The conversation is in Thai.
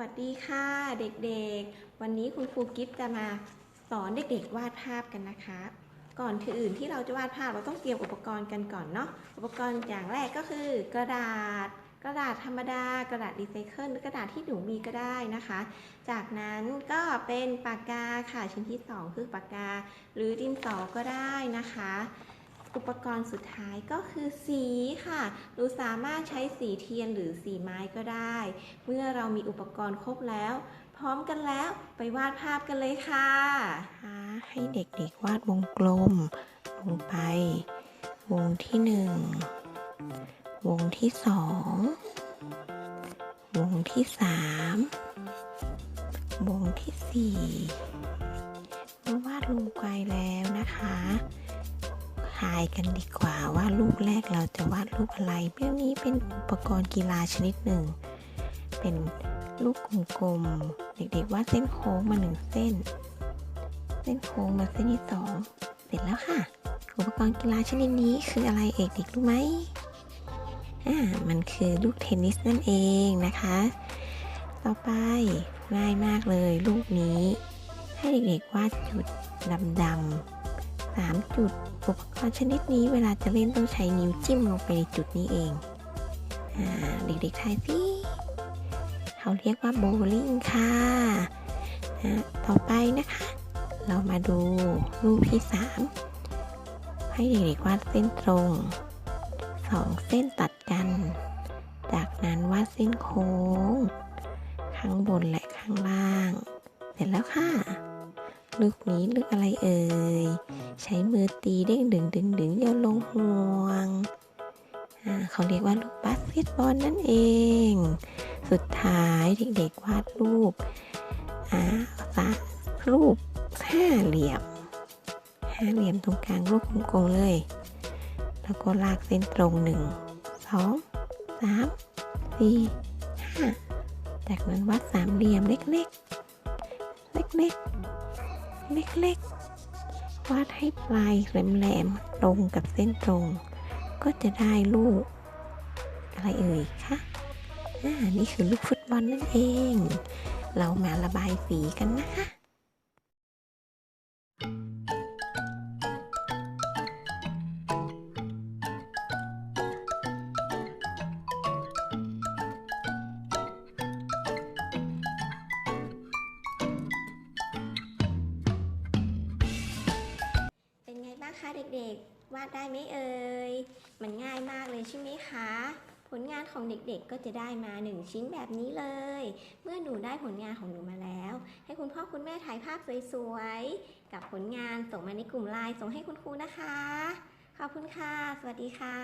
วัสดีค่ะเด็กๆ วันนี้คุณครูกิฟจะมาสอนเด็กๆวาดภาพกันนะคะ ก่อนที่อื่นที่เราจะวาดภาพเราต้องเตรียมอุปกรณ์กันก่อนเนาะอุปกรณ์อย่างแรกก็คือ กระดาษ กระดาษธรรมดา กระดาษรีไซเคิลหรือกระดาษที่หนูมีก็ได้นะคะ จากนั้นก็เป็นปากกาค่ะชิ้นที่สองคือปากกา หรือดินสอก็ได้นะคะ อุปกรณ์สุดท้ายก็คือสีค่ะหนูสามารถใช้สีเทียนหรือสีไม้ก็ได้ เมื่อเรามีอุปกรณ์ครบแล้ว พร้อมกันแล้วไปวาดภาพกันเลยค่ะ ให้เด็กๆวาดวงกลม ลงไป วงที่หนึ่งวงที่สองวงที่สามวงที่สี่เมื่อวาดลงไปแล้วนะคะ ทายกันดีกว่าว่ารูปแรกเราจะวาดรูปอะไรเรื่องนี้เป็นอุปกรณ์กีฬาชนิดหนึ่ง เป็นลูกกลมๆเด็กๆวาดเส้นโค้งมาหนึ่งเส้น เส้นโค้งมาเส้นที่สองเสร็จแล้วค่ะ อุปกรณ์กีฬาชนิดนี้คืออะไรเอกเด็กรู้ไหมอ่ามันคือลูกเทนนิสนั่นเองนะคะ ต่อไปง่ายมากเลยลูกนี้ ให้เด็กๆวาดจุดดำๆ สามจุด อุปกรณ์ชนิดนี้เวลาจะเล่นต้องใช้นิ้วจิ้มลงไปในจุดนี้เองอเด็กๆทายสิเขาเรียกว่าโบว์ลิ่งค่ะนะต่อไปนะคะ เรามาดูรูปที่สามให้เด็กๆวาดเส้นตรงสองเส้นตัดกัน จากนั้นวาดเส้นโค้ง ข้างบนและข้างล่าง เสร็จแล้วค่ะ ลูกนี้ลูกอะไรเอ่ย ใช้มือตีเด้งดึงดึงดึงโยนลงห่วงอ่าเขาเรียกว่าลูกบาสเกตบอลนั่นเอง สุดท้ายเด็กๆวาดรูปอ่าสารูปห้าเหลี่ยมห้าเหลี่ยมตรงกลางรูปกลมๆเลย แล้วก็ลากเส้นตรงหนึ่งสองสามสี่ห้าจากนั้นวาดสามเหลี่ยมเล็กๆ เล็กๆ เล็กๆ วาดให้ปลายแหลมๆตรงกับเส้นตรง ก็จะได้ลูก อะไรเอ่ยคะนี่คือลูกฟุตบอลนั่นเอง เรามาระบายสีกันนะคะ นไงบ้างคะเด็กๆ วาดได้ไหมเอ่ย มันง่ายมากเลยใช่ไหมคะ ผลงานของเด็กๆก็จะได้มา 1 ชิ้นแบบนี้เลย เมื่อหนูได้ผลงานของหนูมาแล้ว ให้คุณพ่อคุณแม่ถ่ายภาพสวยๆ กับผลงานส่งมาในกลุ่มไลน์ส่งให้คุณครูนะคะ ขอบคุณค่ะ สวัสดีค่ะ